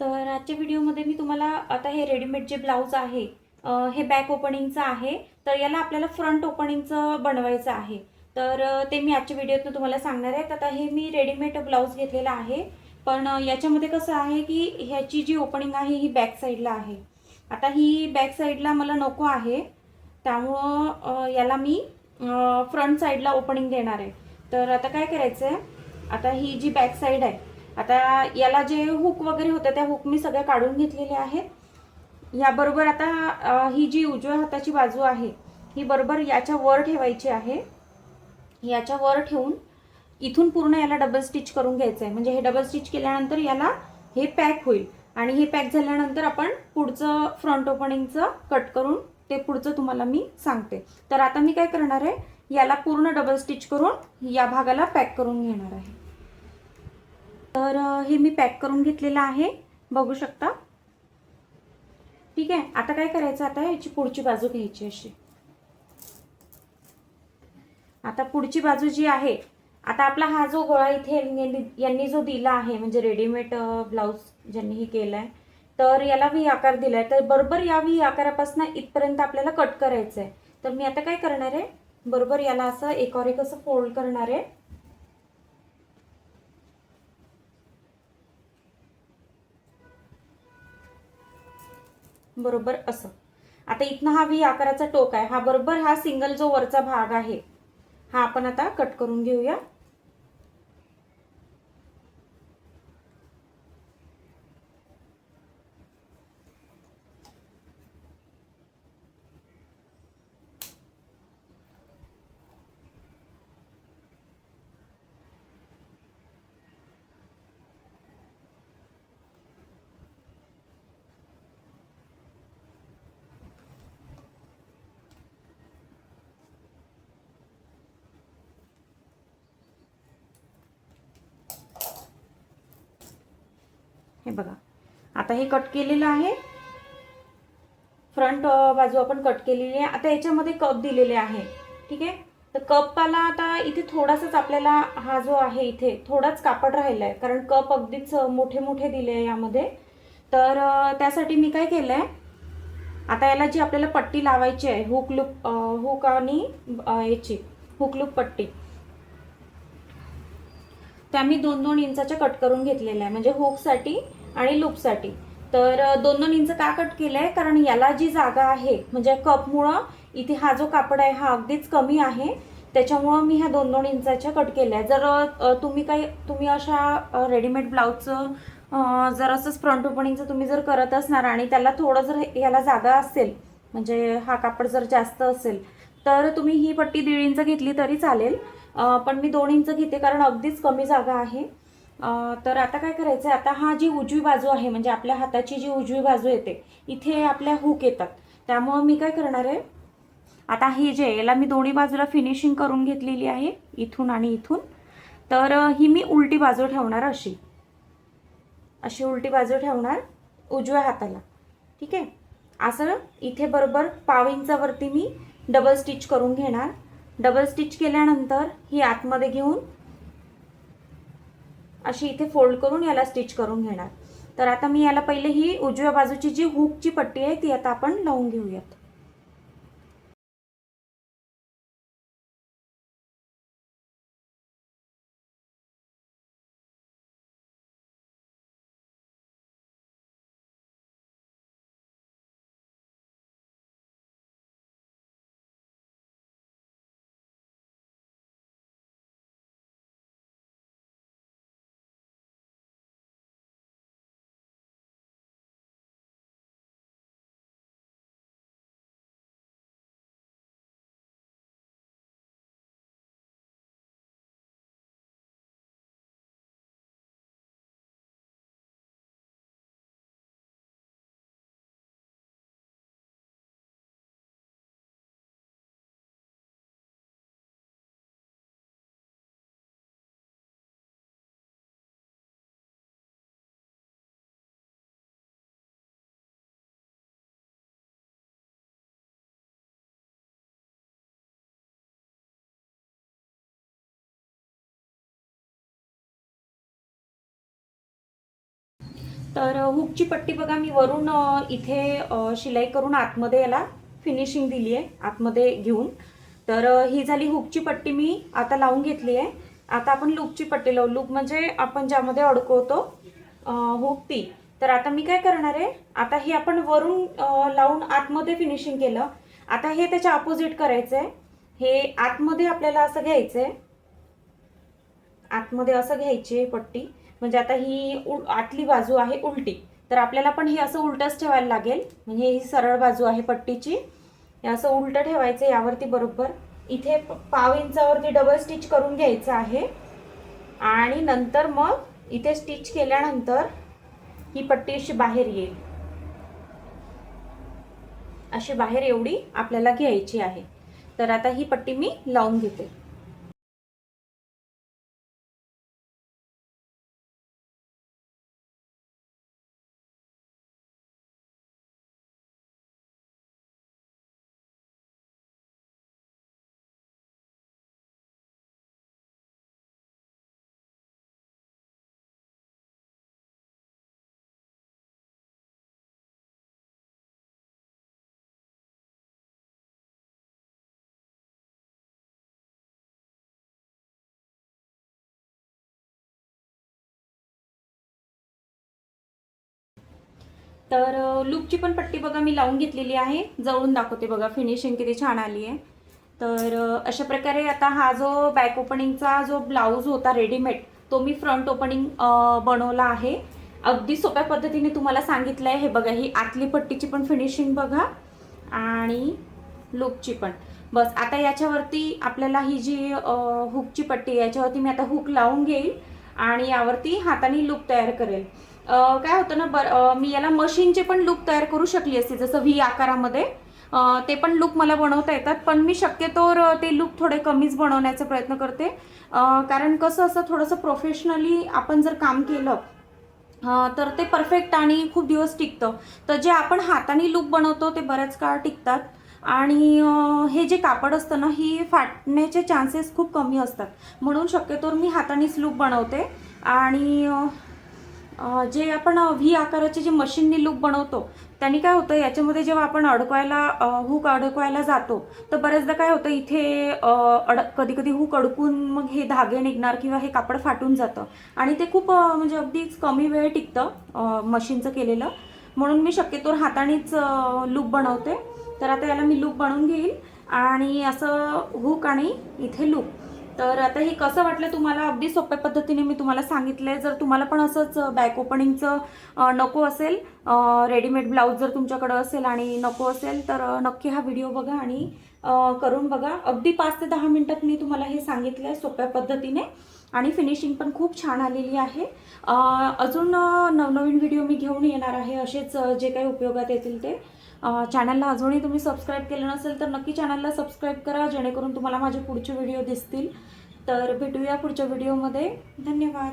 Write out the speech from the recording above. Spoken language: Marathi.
तर आजच्या व्हिडिओमध्ये मी तुम्हाला आता हे रेडीमेड जे ब्लाऊज आहे हे बॅक ओपनिंगचं आहे तर याला आपल्याला फ्रंट ओपनिंगचं बनवायचं आहे. तर ते मी आजच्या व्हिडिओतून तुम्हाला सांगणार आहे. आता हे मी रेडीमेड ब्लाऊज घेतलेला आहे. पण याच्यामध्ये कसं आहे की ह्याची जी ओपनिंग आहे ही बॅक साईडला आहे. आता ही बॅक साईडला मला नको आहे. त्यामुळं याला मी फ्रंट साईडला ओपनिंग देणार आहे. तर आता काय करायचं आहे आता ही जी बॅक साईड आहे आता याला जे हुक वगैरे होतं त्या हुक मी सगळ्या काढून घेतलेल्या आहेत. याबरोबर आता ही जी उजव्या हाताची बाजू आहे ही बरोबर याच्या वर ठेवायची आहे. याच्या वर ठेवून इथून पूर्ण याला डबल स्टिच करून घ्यायचं आहे म्हणजे हे डबल स्टिच केल्यानंतर याला हे पॅक होईल. आणि हे पॅक झाल्यानंतर आपण पुढचं फ्रंट ओपनिंगचं कट करून ते पुढचं तुम्हाला मी सांगते. तर आता मी काय करणार आहे? याला पूर्ण डबल स्टिच करून या भागाला पॅक करून घेणार आहे. तर हे मी पॅक करून घेतलेलं आहे. बघू शकता. ठीक आहे. आता काय करायचं? आता याची पुढची बाजू घ्यायची अशी. आता पुढची बाजू जी आहे आता आपला हा जो गोळा इथे यांनी यांनी जो दिला आहे म्हणजे रेडीमेड ब्लाऊज ज्यांनी हे केलं आहे तर याला व्ही आकार दिलाय. तर बरोबर या व्ही आकारापासून इथपर्यंत आपल्याला कट करायचं आहे तर मी आता काय करणार आहे? बरोबर याला असं एकावर एक असं फोल्ड करणार आहे. बरोबर असं. आता इथनं हा व्ही आकाराचा टोक आहे. हा बरोबर हा सिंगल जो वरचा भाग आहे हा आपण आता कट करून घेऊया. हे बघा. आता हे कट केलेलं आहे. फ्रंट बाजू आपण कट केलेली आहे. आता याच्यामध्ये कप दिलेले आहे. ठीक आहे? तर कपाला आता इथे थोडासाच आपल्याला हा जो आहे इथे थोडाच कापड राहिला आहे कारण कप अगदीच मोठे मोठे दिले आहे यामध्ये. तर त्यासाठी मी काय केलं आहे आता याला जी आपल्याला पट्टी लावायची आहे हुक लूप हुक आणि याची हुक लूप पट्टी. त्या मी दोन दोन इंचाच्या कट करून घेतलेल्या आहे. म्हणजे हुकसाठी आणि लूपसाठी. तर दोन दोन इंच का कट केलं आहे कारण याला जी जागा आहे म्हणजे कपमुळं इथे हा जो कापड आहे हा अगदीच कमी आहे. त्याच्यामुळं मी ह्या दोन दोन इंचाच्या कट केल्या. आहे जर तुम्ही काही तुम्ही अशा रेडीमेड ब्लाऊजचं जर असंच फ्रंट ओपनिंगचं तुम्ही जर करत असणार आणि त्याला थोडं जर याला जागा असेल म्हणजे हा कापड जर जास्त असेल तर तुम्ही ही पट्टी दीड इंच घेतली तरी चालेल. पण मी दोन इंच घेते कारण अगदीच कमी जागा आहे. तर आता काय करायचं आहे आता हा जी उजवी बाजू आहे म्हणजे आपल्या हाताची जी उजवी बाजू येते इथे आपल्या हुक येतात. त्यामुळं मी काय करणार आहे? आता हे जे याला मी दोन्ही बाजूला फिनिशिंग करून घेतलेली आहे इथून आणि इथून. तर ही मी उलटी बाजू ठेवणार अशी. अशी उलटी बाजू ठेवणार उजव्या हाताला. ठीक आहे? असं इथे बरोबर पाव इंचावरती मी डबल स्टिच करून घेणार. डबल स्टिच केल्यानंतर ही आतमध्ये घेऊन अशी इथे फोल्ड करून याला स्टिच करून घेणार. तर आता मी याला पहिले ही उजव्या बाजूची जी हुकची पट्टी आहे ती आता आपण लावून घेऊयात. तर हुकची पट्टी बघा मी वरून इथे शिलाई करून आतमध्ये याला फिनिशिंग दिली आहे आतमध्ये घेऊन. तर ही झाली हुकची पट्टी मी आता लावून घेतली आहे. आता आपण लूपची पट्टी लावू. लूप म्हणजे आपण ज्यामध्ये अडकवतो हुक ती. तर आता मी काय करणार आहे आता हे आपण वरून लावून आतमध्ये फिनिशिंग केलं. आता हे त्याच्या अपोजिट करायचं आहे हे आतमध्ये आपल्याला असं घ्यायचं आहे आतमध्ये असं घ्यायची आहे पट्टी. म्हणजे आता ही आतली बाजू आहे उलटी. तर आपल्याला पण हे असं उलटंच ठेवायला लागेल. म्हणजे ही सरळ बाजू आहे पट्टीची. हे असं उलटं ठेवायचं यावरती बरोबर. इथे पाव इंचावरती डबल स्टिच करून घ्यायचं आहे. आणि नंतर मग इथे स्टिच केल्यानंतर ही पट्टी अशी बाहेर येईल. अशी बाहेर एवढी आपल्याला घ्यायची आहे. तर आता ही पट्टी मी लावून घेते. तर लूकची लूपची पण पट्टी बघा मी लावून घेतलेली आहे. जवळून दाखवते बघा फिनिशिंग किती छान आली आहे. तर अशा प्रकारे आता हा जो बॅक ओपनिंगचा जो ब्लाऊज होता रेडीमेड तो मी फ्रंट ओपनिंग बनवला आहे. अगदी सोप्या पद्धतीने तुम्हाला सांगितलं आहे. हे बघा ही आतली पट्टीची पण फिनिशिंग बघा आणि लूपची पण. बस आता याच्यावरती आपल्याला ही जी हुकची पट्टी याच्यावरती मी आता हुक लावून घेईल आणि यावरती हाताने लूक तयार करेल. काय होतं ना बर मी याला मशीनचे पण लूक तयार करू शकली असते जसं व्ही आकारामध्ये. ते पण लूक मला बनवता येतात पण मी शक्यतोवर ते लूक थोडे कमीच बनवण्याचा प्रयत्न करते. कारण कसं असं थोडंसं प्रोफेशनली आपण जर काम केलं तर ते परफेक्ट आणि खूप दिवस टिकतं. तर जे आपण हाताने लूक बनवतो ते बऱ्याच काळ टिकतात. आणि हे जे कापड असतं ना ही फाटण्याचे चान्सेस खूप कमी असतात. म्हणून शक्यतोवर मी हातानेच लूक बनवते. आणि जे आपण व्ही आकाराचे जे मशीननी लूक बनवतो त्यांनी काय होतं याच्यामध्ये जेव्हा आपण अडकवायला हुक अडकवायला जातो तर बऱ्याचदा काय होतं इथे अडक अड कधी कधी हुक अडकून मग हे धागे निघणार किंवा हे कापड फाटून जातं. आणि ते खूप म्हणजे अगदीच कमी वेळ टिकतं मशीनचं केलेलं. म्हणून मी शक्यतो हातानेच लूप बनवते. तर आता याला मी लूप बनवून घेईल. आणि असं हुक आणि इथे लूक. तर आता हे कसं वाटलं तुम्हाला? अगदी सोप्या पद्धतीने मी तुम्हाला सांगितलं आहे जर तुम्हाला पण असंच बॅक ओपनिंगचं नको असेल रेडीमेड ब्लाऊज जर तुमच्याकडं असेल आणि नको असेल तर नक्की हा व्हिडिओ बघा आणि करून बघा. अगदी पाच ते दहा मिनटात मी तुम्हाला हे सांगितलं आहे सोप्या पद्धतीने. आणि फिनिशिंग पण खूप छान आलेली आहे. अजून नवनवीन व्हिडिओ मी घेऊन येणार आहे. असेच जे काही उपयोगात येतील ते. चॅनलला अजूनही तुम्ही सबस्क्राईब केलं नसेल तर नक्की चॅनलला सबस्क्राईब करा जेणेकरून तुम्हाला माझे पुढचे व्हिडिओ दिसतील. तर भेटूया पुढच्या व्हिडिओमध्ये धन्यवाद.